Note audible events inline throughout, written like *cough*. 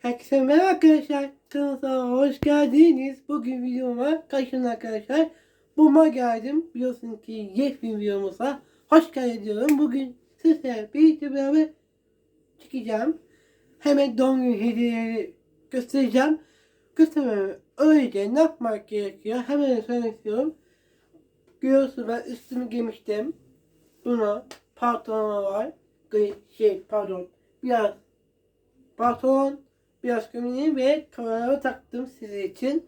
Herkese merhaba arkadaşlar. Kanalıma hoş geldiniz. Bugün videoma karşınızda arkadaşlar. Buma geldim. Biliyorsun ki yepyeni videomuza hoş geldin. Bugün sizlerle birlikte beraber çekeceğim. Hemen doğum günü hediyeleri göstereceğim. Göstermem önce ne yapmak gerekiyor? Hemen söylemek istiyorum. Görüyorsunuz ben üstümü giymiştim. Buna pantolon var. Şey pardon. Biraz pantolon, biraz gömleği ve kameraya taktım sizin için.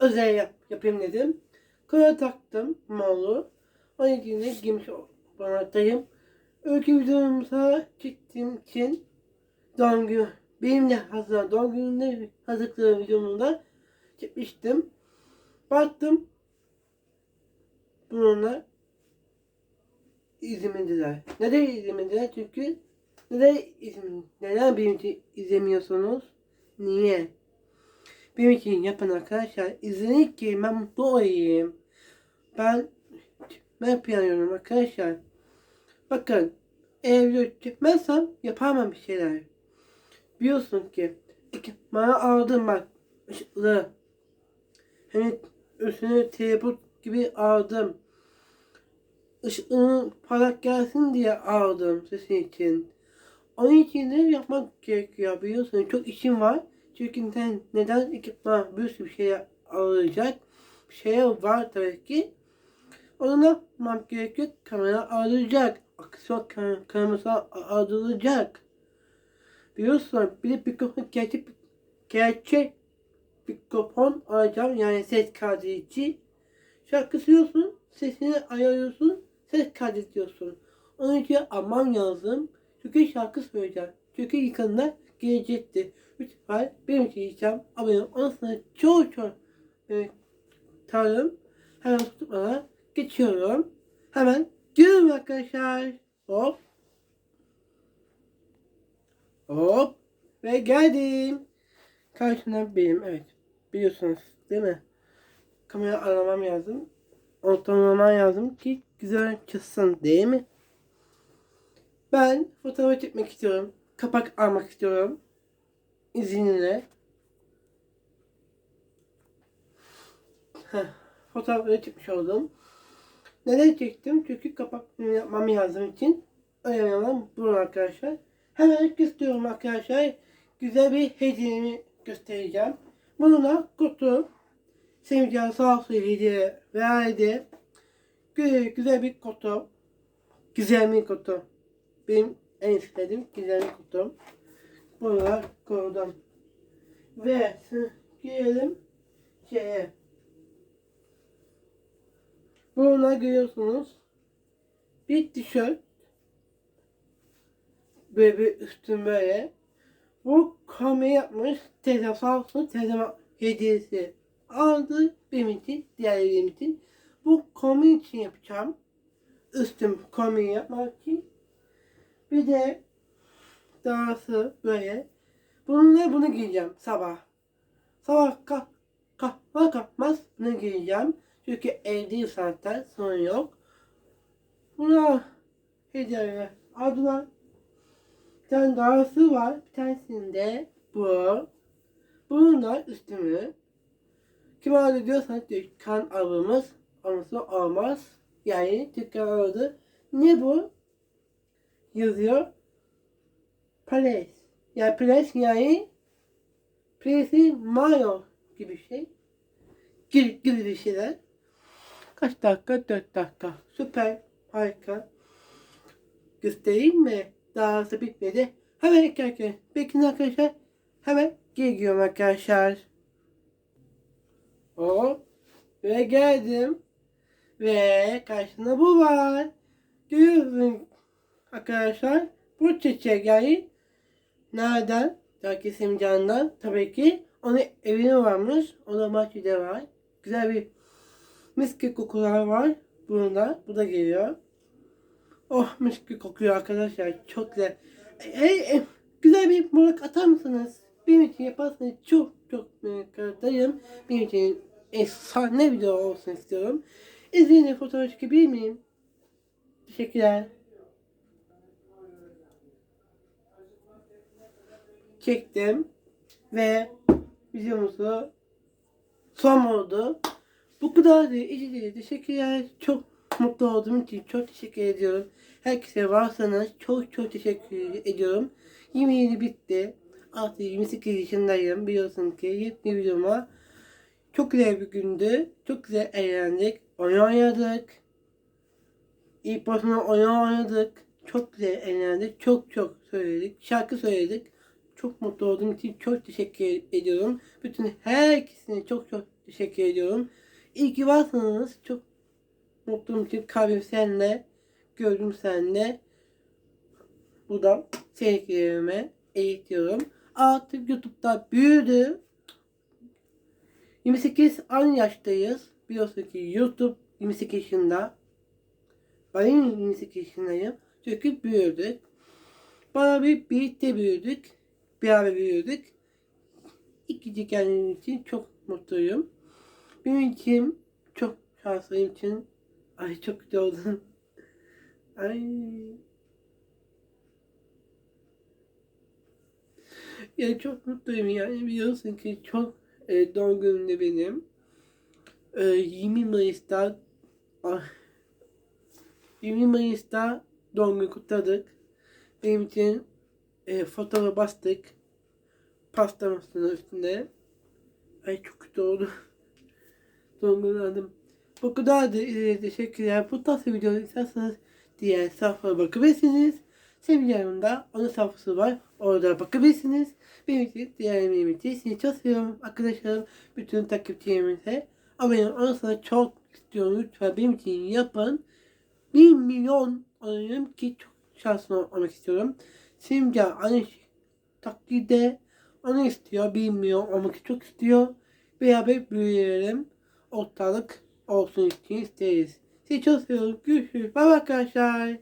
Özel yap, yapayım dedim. Kamera taktım morlu. Onun için giymiş bulunmaktayım. Öykü videomuza çektiğim için doğum günü benim de hazır doğum gününde hazırladığım videomda çekmiştim. Baktım bununla izlemediler. Neden izlemediler? Çünkü neden neden benim için izlemiyorsunuz? Niye? Benim için yapın arkadaşlar. İzleyin ki ben mutlu olayım. Ben ben planlıyorum arkadaşlar. Bakın eğer video çekmezsem yapamam bir şeyler. Biliyorsun ki bana aldım bak ışıklı. Hani üstüne teleport gibi aldım. Işığının parlak gelsin diye aldım sesin için. Onun için de yapmak gerekiyor biliyorsun. Çok işim var. Çünkü sen neden ekipman bir sürü şey alacak bir şey var tabii ki. Onu yapmam gerekiyor. Kamera alacak. Aksiyon kam kamerası alacak. Biliyorsun bir de mikrofon gerçek gerçek mikrofon alacağım. Yani ses kaydedici. Şarkı söylüyorsun. Sesini ayarlıyorsun. Ses kaydediyorsun. Onun için almam lazım. Çünkü şarkı söyleyeceğim. Çünkü yakında gelecekti. Lütfen benim için yiyeceğim. Abone ol. Ondan sonra çok çok evet, tanrım. Hemen tutmana geçiyorum. Hemen gidiyorum arkadaşlar. Hop. Hop. Ve geldim. Karşımda benim. Evet. Biliyorsunuz değil mi? Kamera aramam lazım. Ortalamam lazım ki güzel çıksın değil mi? Ben fotoğraf çekmek istiyorum. Kapak almak istiyorum. İzninle. Heh, fotoğrafları çekmiş oldum. Neden çektim? Çünkü kapak yapmam lazım için. Önemli olan bu arkadaşlar. Hemen istiyorum arkadaşlar. Güzel bir hediyemi göstereceğim. Bununla kutu. Seveceğim sağ olsun hediye verdi. Güzel, güzel bir kutu. Güzel bir kutu. Benim en istediğim güzel bir kutum. Bunu koydum. Ve gelelim şeye. Bununla görüyorsunuz. Bir tişört. Böyle bir üstüm böyle. Bu kamera yapmış. Teyze sağ olsun. Hediyesi aldı. Benim için, diğerlerim için. Bu kombin için yapacağım. Üstüm kombin yapmak için. Bir de dahası böyle. Bununla bunu giyeceğim sabah. Sabah kalk, kalkma kalkmaz bunu giyeceğim. Çünkü evdeyim zaten sorun yok. Buna hediye aldılar. Bir tane dahası var. Bir tanesinde bu. Bununla üstümü. Kim aldı diyorsanız kan albımız olması olmaz. Yani tekrar aldı. Ne bu? Yazıyor. Place. Yani place yani place mayo gibi bir şey. Gibi, gibi bir şeyler. Kaç dakika? 4 dakika. Süper. Harika. Göstereyim mi? Daha da bitmedi. Hemen eklerken. Bekleyin arkadaşlar. Hemen geliyorum arkadaşlar. Hop. Ve geldim. Ve karşında bu var. Görüyorsun arkadaşlar bu çiçeği nereden? Taki Simcan'dan tabii ki. Onun evine varmış. O da bahçede var. Güzel bir miski kokular var. Bunda. Bu da geliyor. Oh miski kokuyor arkadaşlar. Çok güzel. Hey, hey, güzel bir morak atar mısınız? Benim için yaparsanız çok çok minnettarım. Benim için efsane video olsun istiyorum. İzninizle fotoğraf çekebilir miyim? Teşekkürler. Çektim. Ve videomuzu son oldu. Bu kadar da izlediğiniz teşekkürler. Çok mutlu olduğum için çok teşekkür ediyorum. Herkese varsanız çok çok teşekkür ediyorum. Yemeğini bitti. Artık 28 yaşındayım. Biliyorsun ki yeni videoma çok güzel bir gündü. Çok güzel eğlendik. Oyun oynadık. İlk başına oyun oynadık. Çok güzel eğlendik. Çok çok söyledik. Şarkı söyledik. Çok mutlu olduğum için çok teşekkür ediyorum. Bütün herkesine çok çok teşekkür ediyorum. İyi ki varsınız. Çok mutluyum için kalbim seninle. Gördüm seninle. Buradan sevgilerime eğitiyorum. Artık YouTube'da büyüdü. 28 aynı yaştayız. Biliyorsun ki YouTube 28 yaşında. Ben 28 yaşındayım. Çünkü büyüdük. Bana bir birlikte büyüdük. Beraber büyüdük. İkinci kendim için çok mutluyum. Benim için çok şanslıyım için. Ay çok güzel oldum. *laughs* Ay. Ya çok mutluyum yani biliyorsun ki çok e, doğum günümde benim. E, 20 Mayıs'ta ah, 20 Mayıs'ta doğum günü kutladık. Benim için e, fotoğrafı bastık. Pastamızın üstünde. Ay çok kötü oldu. *laughs* adım. Bu kadar da e, teşekkürler. Bu tarz videoları isterseniz diğer sayfaya bakabilirsiniz. Seminarımda onun sayfası var. Orada bakabilirsiniz. Benim için diğer emeğim için sizi çok seviyorum arkadaşlarım. Bütün takipçilerimize. Abone olursanız çok istiyorum. Lütfen benim için yapın. 1 milyon olayım ki çok şanslı olmak istiyorum. Simge aynı takdirde onu istiyor. 1 milyon olmak çok istiyor. Beraber büyüyelim. Ortalık olsun için isteriz. Sizi çok seviyorum. Görüşürüz. Bye arkadaşlar.